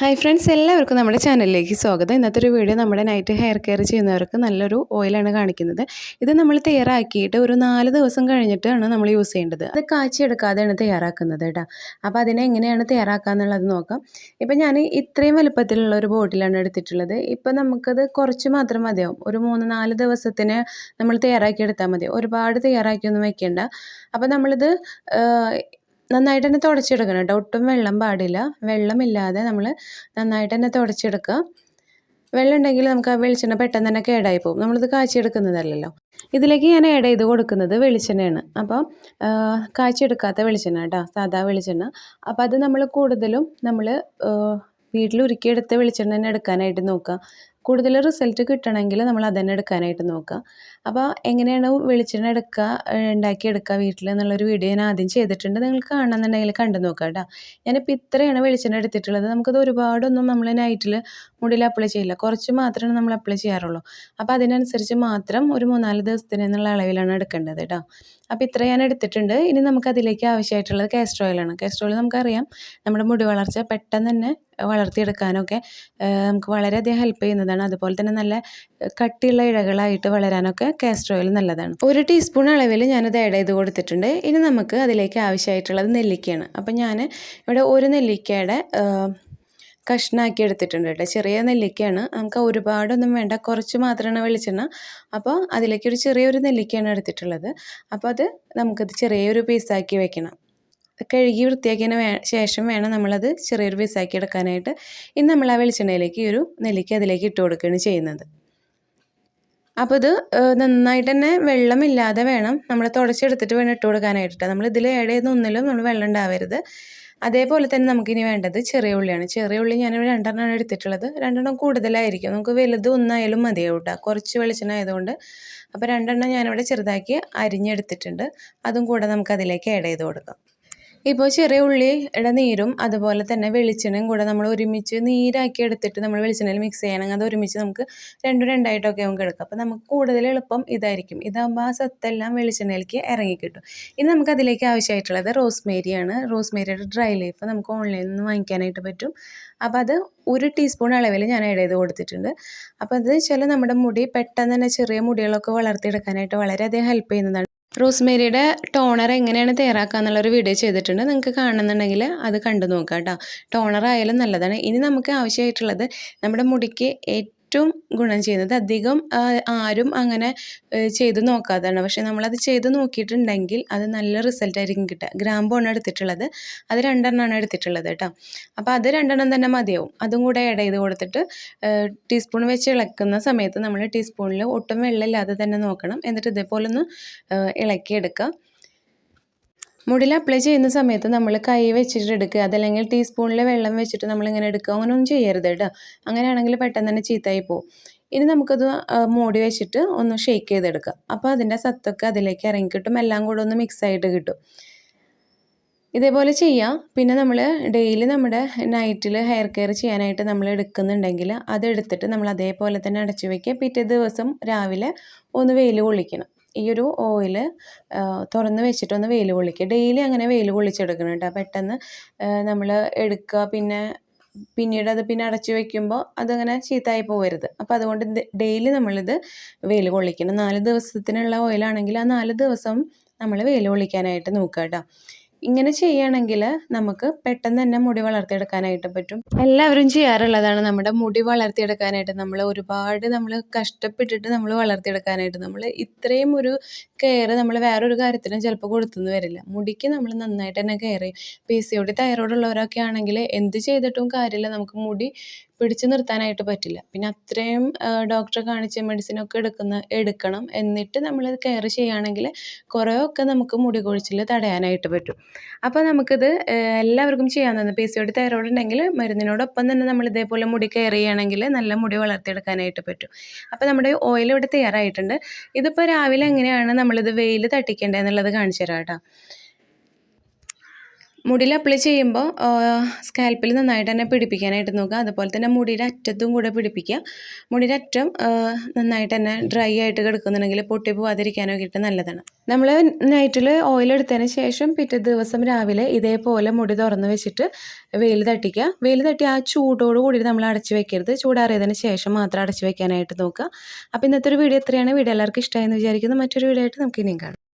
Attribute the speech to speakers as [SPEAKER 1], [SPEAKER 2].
[SPEAKER 1] Hi friends എല്ലാവർക്കും നമ്മുടെ ചാനലിലേക്ക് സ്വാഗതം. ഇന്നത്തെ ഒരു വീഡിയോ നമ്മുടെ നൈറ്റ് ഹെയർ കെയർ ചെയ്യുന്നവർക്ക് നല്ലൊരു ഓയിലാണ് കാണിക്കുന്നത്. ഇത് നമ്മൾ തയ്യാറാക്കിയിട്ട് ഒരു നാല് ദിവസം കഴിഞ്ഞിട്ടാണ് നമ്മൾ യൂസ് ചെയ്യേണ്ടത്. അത് കാച്ചിയെടുക്കാതെയാണ് തയ്യാറാക്കുന്നത് കേട്ടോ. അപ്പോൾ അതിനെ എങ്ങനെയാണ് തയ്യാറാക്കാന്നുള്ളത് നോക്കാം. ഇപ്പം ഞാൻ ഇത്രയും വലുപ്പത്തിലുള്ള ഒരു ബോട്ടിലാണ് എടുത്തിട്ടുള്ളത്. ഇപ്പം നമുക്കത് കുറച്ച് മാത്രം മതിയാവും. ഒരു മൂന്ന് നാല് ദിവസത്തിന് നമ്മൾ തയ്യാറാക്കിയെടുത്താൽ മതി. ഒരുപാട് തയ്യാറാക്കിയൊന്നും വയ്ക്കേണ്ട. അപ്പോൾ നമ്മളിത് നന്നായിട്ട് തന്നെ തുടച്ചെടുക്കണം കേട്ടോ. ഒട്ടും വെള്ളം പാടില്ല. വെള്ളമില്ലാതെ നമ്മൾ നന്നായിട്ട് തന്നെ തുടച്ചെടുക്കുക. വെള്ളം ഉണ്ടെങ്കിൽ നമുക്ക് ആ വെളിച്ചെണ്ണ പെട്ടെന്ന് തന്നെ കേടായി പോകും. നമ്മളിത് കാച്ചിയെടുക്കുന്നതല്ലല്ലോ. ഇതിലേക്ക് ഞാൻ ആഡ് ചെയ്ത് കൊടുക്കുന്നത് വെളിച്ചെണ്ണയാണ്. അപ്പം കാച്ചിയെടുക്കാത്ത വെളിച്ചെണ്ണ കേട്ടോ. സാധാ വെളിച്ചെണ്ണ. അപ്പോൾ അത് നമ്മൾ കൂടുതലും നമ്മൾ വീട്ടിൽ ഉരുക്കിയെടുത്ത വെളിച്ചെണ്ണ തന്നെ എടുക്കാനായിട്ട് നോക്കുക. കൂടുതൽ റിസൾട്ട് കിട്ടണമെങ്കിൽ നമ്മൾ അതന്നെ തന്നെ എടുക്കാനായിട്ട് നോക്കുക. അപ്പോൾ എങ്ങനെയാണ് വെളിച്ചെണ്ണ എടുക്കുക ഉണ്ടാക്കിയെടുക്കുക വീട്ടിൽ എന്നുള്ളൊരു വീഡിയോ ഞാൻ ആദ്യം ചെയ്തിട്ടുണ്ട്. നിങ്ങൾക്ക് കാണണമെന്നുണ്ടെങ്കിൽ കണ്ടു നോക്കുക കേട്ടോ. ഞാനിപ്പോൾ ഇത്രയാണ് വെളിച്ചെണ്ണ എടുത്തിട്ടുള്ളത്. നമുക്കത് ഒരുപാടൊന്നും നമ്മൾ നൈറ്റിൽ മുടിയിൽ അപ്ലൈ ചെയ്യില്ല. കുറച്ച് മാത്രമേ നമ്മൾ അപ്ലൈ ചെയ്യാറുള്ളൂ. അപ്പോൾ അതിനനുസരിച്ച് മാത്രം ഒരു മൂന്നാൽ ദിവസത്തിന് എന്നുള്ള അളവിലാണ് എടുക്കേണ്ടത് കേട്ടോ. അപ്പോൾ ഇത്ര ഞാൻ എടുത്തിട്ടുണ്ട്. ഇനി നമുക്ക് അതിലേക്ക് ആവശ്യമായിട്ടുള്ളത് കാസ്ട്രോയിലാണ് കാസ്ട്രോയിൽ നമുക്കറിയാം. നമ്മുടെ മുടി വളർച്ച പെട്ടെന്ന് തന്നെ വളർത്തിയെടുക്കാനൊക്കെ നമുക്ക് വളരെയധികം ഹെൽപ്പ് ചെയ്യുന്നതാണ്. അതുപോലെ തന്നെ നല്ല കട്ടിയുള്ള ഇഴകളായിട്ട് വളരാനൊക്കെ കാസ്റ്റർ ഓയിൽ നല്ലതാണ്. ഒരു ടീസ്പൂൺ അളവിൽ ഞാനത് ആഡ് ചെയ്ത് കൊടുത്തിട്ടുണ്ട്. ഇനി നമുക്ക് അതിലേക്ക് ആവശ്യമായിട്ടുള്ളത് നെല്ലിക്കയാണ്. അപ്പം ഞാൻ ഇവിടെ ഒരു നെല്ലിക്കയുടെ കഷ്ണാക്കി എടുത്തിട്ടുണ്ട് കേട്ടോ. ചെറിയ നെല്ലിക്കയാണ്. നമുക്ക് ഒരുപാടൊന്നും വേണ്ട കുറച്ച് മാത്രമാണ് വെളിച്ചെണ്ണ. അപ്പോൾ അതിലേക്ക് ഒരു ചെറിയൊരു നെല്ലിക്കയാണ് എടുത്തിട്ടുള്ളത്. അപ്പോൾ അത് നമുക്കത് ചെറിയൊരു പീസാക്കി വെക്കണം. കഴുകി വൃത്തിയാക്കിയതിന് ശേഷം വേണം നമ്മളത് ചെറിയൊരു പീസാക്കി എടുക്കാനായിട്ട്. ഇനി നമ്മൾ ആ വെളിച്ചെണ്ണയിലേക്ക് ഒരു നെല്ലിക്ക അതിലേക്ക് ഇട്ട് കൊടുക്കുകയാണ് ചെയ്യുന്നത്. അപ്പോൾ ഇത് നന്നായിട്ട് തന്നെ വെള്ളമില്ലാതെ വേണം നമ്മൾ തുടച്ചെടുത്തിട്ട് വേണം ഇട്ട് കൊടുക്കാനായിട്ട്. നമ്മൾ ഇതിൽ ഏടെ ഒന്നിലും നമ്മൾ വെള്ളം ഉണ്ടാവരുത്. അതേപോലെ തന്നെ നമുക്കിനി വേണ്ടത് ചെറിയ ഉള്ളിയാണ്. ചെറിയ ഉള്ളി ഞാനിവിടെ രണ്ടെണ്ണമാണ് എടുത്തിട്ടുള്ളത്. രണ്ടെണ്ണം കൂടുതലായിരിക്കും. നമുക്ക് വലുത് ഒന്നായാലും മതിയാവും കേട്ടോ കുറച്ച് വെളിച്ചെണ്ണ ആയതുകൊണ്ട്. അപ്പോൾ രണ്ടെണ്ണം ഞാനിവിടെ ചെറുതാക്കി അരിഞ്ഞെടുത്തിട്ടുണ്ട്. അതും കൂടെ നമുക്ക് അതിലേക്ക് ആഡ് ചെയ്ത് കൊടുക്കാം. ഇപ്പോൾ ചെറിയ ഉള്ളിയുടെ നീരും അതുപോലെ തന്നെ വെളിച്ചെണ്ണയും കൂടെ നമ്മൾ ഒരുമിച്ച് നീരാക്കി എടുത്തിട്ട് നമ്മൾ വെളിച്ചെണ്ണയിൽ മിക്സ് ചെയ്യണമെങ്കിൽ അത് ഒരുമിച്ച് നമുക്ക് രണ്ടും രണ്ടായിട്ടൊക്കെ നമുക്ക് എടുക്കാം. അപ്പോൾ നമുക്ക് കൂടുതൽ എളുപ്പം ഇതായിരിക്കും. ഇതാകുമ്പോൾ ആ സത്തെല്ലാം വെളിച്ചെണ്ണയിലേക്ക് ഇറങ്ങിക്കിട്ടും ഇനി നമുക്ക് അതിലേക്ക് ആവശ്യമായിട്ടുള്ളത് റോസ്മേരിയാണ്. റോസ്മേരിയുടെ ഡ്രൈ ലീഫ് നമുക്ക് ഓൺലൈനിൽ നിന്ന് വാങ്ങിക്കാനായിട്ട് പറ്റും. അപ്പോൾ അത് ഒരു ടീസ്പൂൺ അളവിൽ ഞാൻ ആഡ് ചെയ്ത് കൊടുത്തിട്ടുണ്ട്. അപ്പോൾ അത് വെച്ചാൽ നമ്മുടെ മുടി പെട്ടെന്ന് തന്നെ ചെറിയ മുടികളൊക്കെ വളർത്തിയെടുക്കാനായിട്ട് വളരെയധികം ഹെൽപ്പ് ചെയ്യുന്നതാണ്. റോസ്മേരിയുടെ ടോണർ എങ്ങനെയാണ് തയ്യാറാക്കുക എന്നുള്ളൊരു വീഡിയോ ചെയ്തിട്ടുണ്ട്. നിങ്ങൾക്ക് കാണുന്നുണ്ടെങ്കിൽ അത് കണ്ടു നോക്കാം കേട്ടോ. ടോണർ ആയാലും നല്ലതാണ്. ഇനി നമുക്ക് ആവശ്യമായിട്ടുള്ളത് നമ്മുടെ മുടിക്ക് ഏറ്റവും ഗുണം ചെയ്യുന്നത്. അധികം ആരും അങ്ങനെ ചെയ്ത് നോക്കാതാണ് പക്ഷേ നമ്മളത് ചെയ്ത് നോക്കിയിട്ടുണ്ടെങ്കിൽ അത് നല്ല റിസൾട്ട് ആയിരിക്കും കിട്ടുക. ഗ്രാമ്പാണ് എടുത്തിട്ടുള്ളത്. അത് രണ്ടെണ്ണമാണ് എടുത്തിട്ടുള്ളത് കേട്ടോ. അപ്പോൾ അത് രണ്ടെണ്ണം തന്നെ മതിയാവും. അതും കൂടെ ആഡ് ചെയ്ത് കൊടുത്തിട്ട് ടീസ്പൂൺ വെച്ച് ഇളക്കുന്ന സമയത്ത് നമ്മൾ ടീസ്പൂണിൽ ഒട്ടും വെള്ളമില്ലാതെ തന്നെ നോക്കണം. എന്നിട്ട് ഇതേപോലെ ഒന്ന് ഇളക്കിയെടുക്കുക. മുടിയിൽ അപ്ലൈ ചെയ്യുന്ന സമയത്ത് നമ്മൾ കൈ വെച്ചിട്ട് എടുക്കുക. അതല്ലെങ്കിൽ ടീസ്പൂണിൽ വെള്ളം വെച്ചിട്ട് നമ്മളിങ്ങനെ എടുക്കുക. അങ്ങനെയൊന്നും ചെയ്യരുത് കേട്ടോ അങ്ങനെയാണെങ്കിൽ പെട്ടെന്ന് തന്നെ ചീത്തയായി പോകും. ഇനി നമുക്കത് മൂടി വെച്ചിട്ട് ഒന്ന് ഷെയ്ക്ക് ചെയ്തെടുക്കാം അപ്പോൾ അതിന്റെ സത്തൊക്കെ അതിലേക്ക് ഇറങ്ങി കിട്ടും. എല്ലാം കൂടെ ഒന്ന് മിക്സ് ആയിട്ട് കിട്ടും. ഇതേപോലെ ചെയ്യാം. പിന്നെ നമ്മൾ ഡെയിലി നമ്മുടെ നൈറ്റിൽ ഹെയർ കെയർ ചെയ്യാനായിട്ട് നമ്മൾ എടുക്കുന്നുണ്ടെങ്കിൽ അതെടുത്തിട്ട് നമ്മൾ അതേപോലെ തന്നെ അടച്ചു വയ്ക്കുക പിറ്റേ ദിവസം രാവിലെ ഒന്ന് വെയിൽ കൊള്ളിക്കണം. ഈ ഒരു ഓയിൽ തുറന്ന് വെച്ചിട്ടൊന്ന് വെയിൽ കൊള്ളിക്കുക ഡെയിലി അങ്ങനെ വെയിൽ കൊള്ളിച്ചെടുക്കണം കേട്ടോ പെട്ടെന്ന് നമ്മൾ എടുക്കുക പിന്നെ പിന്നീട് അത് പിന്നെ അടച്ചു വെക്കുമ്പോൾ അതങ്ങനെ ചീത്തയായി പോകരുത്. അപ്പോൾ അതുകൊണ്ട് ഡെയിലി നമ്മളിത് വെയിൽ കൊള്ളിക്കണം. നാല് ദിവസത്തിനുള്ള ഓയിലാണെങ്കിൽ ആ നാല് ദിവസം നമ്മൾ വെയിൽ കൊള്ളിക്കാനായിട്ട് നോക്കുക കേട്ടോ. ഇങ്ങനെ ചെയ്യുകയാണെങ്കിൽ നമുക്ക് പെട്ടെന്ന് തന്നെ മുടി വളർത്തിയെടുക്കാനായിട്ട് പറ്റും. എല്ലാവരും ചെയ്യാറുള്ളതാണ് നമ്മുടെ മുടി വളർത്തിയെടുക്കാനായിട്ട്. നമ്മൾ ഒരുപാട് നമ്മൾ കഷ്ടപ്പെട്ടിട്ട് നമ്മൾ വളർത്തിയെടുക്കാനായിട്ട്. നമ്മൾ ഇത്രയും ഒരു കെയർ നമ്മൾ വേറൊരു കാര്യത്തിനും ചിലപ്പോൾ കൊടുത്തുനിന്ന് വരില്ല. മുടിക്ക് നമ്മൾ നന്നായിട്ട് തന്നെ കെയർ ചെയ്യും. P C O D thyroid ഉള്ളവരൊക്കെ ആണെങ്കിൽ എന്ത് ചെയ്തിട്ടും കാര്യമില്ല. നമുക്ക് മുടി പിടിച്ചു നിർത്താനായിട്ട് പറ്റില്ല. പിന്നെ അത്രയും ഡോക്ടറെ കാണിച്ച് മെഡിസിനൊക്കെ എടുക്കുന്ന എടുക്കണം എന്നിട്ട് നമ്മളത് കെയർ ചെയ്യുകയാണെങ്കിൽ കുറേയൊക്കെ നമുക്ക് മുടി കൊഴിച്ചിൽ തടയാനായിട്ട് പറ്റും. അപ്പോൾ നമുക്കിത് എല്ലാവർക്കും ചെയ്യാവുന്നതാണ്. P C O D thyroid ഉണ്ടെങ്കിൽ മരുന്നിനോടൊപ്പം തന്നെ നമ്മൾ ഇതേപോലെ മുടി കെയർ ചെയ്യുകയാണെങ്കിൽ നല്ല മുടി വളർത്തിയെടുക്കാനായിട്ട് പറ്റും. അപ്പോൾ നമ്മുടെ ഓയിൽ ഇവിടെ തയ്യാറായിട്ടുണ്ട്. ഇതിപ്പോൾ രാവിലെ എങ്ങനെയാണ് നമ്മളിത് വെയിൽ തട്ടിക്കേണ്ടത് എന്നുള്ളത് കാണിച്ചു തരാം കേട്ടോ. മുടിയിൽ അപ്ലൈ ചെയ്യുമ്പോൾ സ്കാൽപ്പിൽ നന്നായിട്ട് തന്നെ പിടിപ്പിക്കാനായിട്ട് നോക്കുക. അതുപോലെ തന്നെ മുടിയുടെ അറ്റത്തും കൂടെ പിടിപ്പിക്കുക. മുടിയുടെ അറ്റം നന്നായിട്ട് തന്നെ ഡ്രൈ ആയിട്ട് കിടക്കുന്നുണ്ടെങ്കിൽ പൊട്ടി പോവാതിരിക്കാനൊക്കെ നല്ലതാണ്. നമ്മൾ നൈറ്റിൽ ഓയിൽ എടുത്തതിന് ശേഷം പിറ്റേ ദിവസം രാവിലെ ഇതേപോലെ മുടി തുറന്ന് വെച്ചിട്ട് വെയിൽ തട്ടിക്കുക. വെയിൽ തട്ടി ആ ചൂടോട് കൂടി നമ്മൾ അടച്ചു വെക്കരുത്. ചൂടാറിയതിന് ശേഷം മാത്രം അടച്ചു വെക്കാനായിട്ട് നോക്കുക. അപ്പോൾ ഇന്നത്തെ ഒരു വീഡിയോ എത്രയാണ് വീഡിയോ എല്ലാവർക്കും ഇഷ്ടമായെന്ന് വിചാരിക്കുന്നു. മറ്റൊരു വീഡിയോ ആയിട്ട് നമുക്ക് ഇനിയും കാണാം.